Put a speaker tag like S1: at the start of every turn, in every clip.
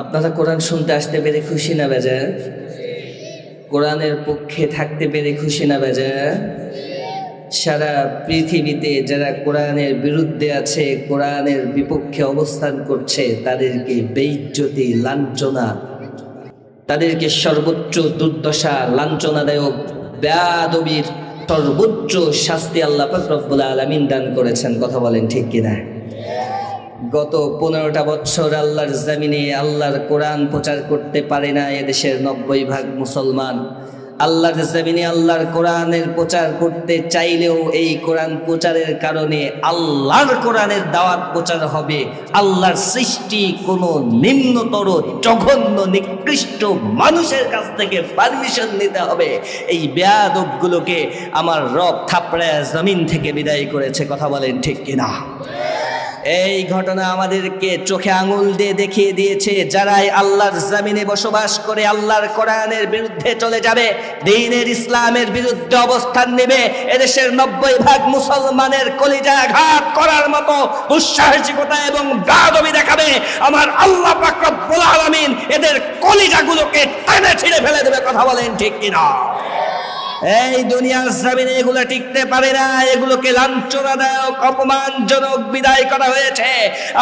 S1: আপনারা কোরআন শুনতে আসতে পেরে খুশি না বেজা কোরআনের পক্ষে থাকতে পেরে খুশি না বেজা সারা পৃথিবীতে যারা কোরআনের বিরুদ্ধে আছে, কোরআনের বিপক্ষে অবস্থান করছে, তাদেরকে বেইজ্জতি, লাঞ্ছনা, তাদেরকে সর্বোচ্চ দুর্দশা, লাঞ্ছনাদায়ক, বেয়াদবির, সর্বোচ্চ শাস্তি আল্লাহ রব্বুল আলামিন দান করেছেন। কথা বলেন ঠিক কিনা? গত পনেরোটা বছর আল্লাহর জামিনে আল্লাহর কোরআন প্রচার করতে পারে না এদেশের নব্বই ভাগ মুসলমান। আল্লাহর জামিনে আল্লাহর কোরআনের প্রচার করতে চাইলেও এই কোরআন প্রচারের কারণে আল্লাহর কোরআনের দাওয়াত প্রচার হবে। আল্লাহর সৃষ্টি কোনো নিম্নতর, জঘন্য, নিকৃষ্ট মানুষের কাছ থেকে পারমিশন নিতে হবে। এই বেয়াদবগুলোকে আমার রব থাপড়ায় জমিন থেকে বিদায় করেছে, কথা বলেন ঠিক কিনা? এই ঘটনা আমাদেরকে চোখে আঙুল দিয়ে দেখিয়ে দিয়েছে, যারাই আল্লাহর জামিনে বসবাস করে, আল্লাহর কোরআনের বিরুদ্ধে চলে যাবে, দিনের ইসলামের বিরুদ্ধে অবস্থান নেবে, এদেশের নব্বই ভাগ মুসলমানের কলিজা ঘাত করার মতো দুঃসাহসিকতা এবং গাদবি দেখাবে। আমার আল্লাহ পাকরব্বুল আলামিন এদের কলিজাগুলোকে টেনে ছিঁড়ে ফেলে দেবে, কথা বলেন ঠিক কিনা? এই দুনিয়ার জামিনে এগুলো টিকতে পারে না, এগুলোকে লাঞ্ছনাদায়ক, অপমানজনক বিদায় করা হয়েছে।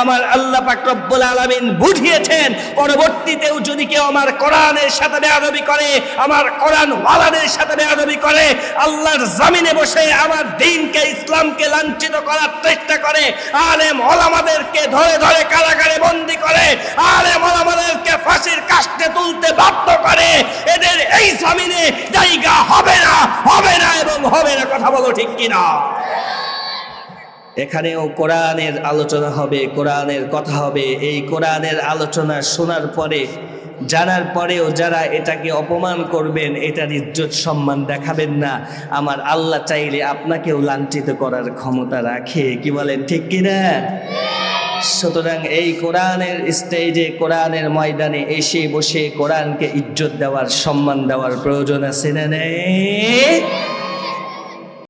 S1: আমার আল্লাহ পাক রব্বুল আলামিন বুঝিয়েছেন, পরবর্তীতেও যদি কেউ আমার কোরআনের সাথে বেয়াদবি করে, আমার কোরআন ওয়ালাদের সাথে বেয়াদবি করে, আল্লাহর জামিনে বসে আমার দিনকে, ইসলামকে লাঞ্ছিত করার চেষ্টা করে, আলেম ওলামাদেরকে ধরে ধরে কারাগারে বন্দি করে আলেম ওলামাদেরকে ফাঁসির কাস্টে তুলতে বাধ্য করে এদের এই জামিনে জায়গা হবে না হবে না এবং হবে না কথা বলো ঠিক কিনা? এখানেও কোরআনের আলোচনা হবে, কোরআনের কথা হবে। এই কোরআনের আলোচনা শোনার পরে, জানার পরেও যারা এটাকে অপমান করবেন, এটার ইজ্জত সম্মান দেখাবেন না। আমার আল্লাহ চাইলে আপনাকেও লাঞ্ছিত করার ক্ষমতা রাখে। কি বলেন, ঠিক কিনা? সুতরাং এই কোরআনের স্টেজে কোরআনের ময়দানে এসে বসে কোরআনকে ইজ্জত দেওয়ার, সম্মান দেওয়ার প্রয়োজন আছে না নেই?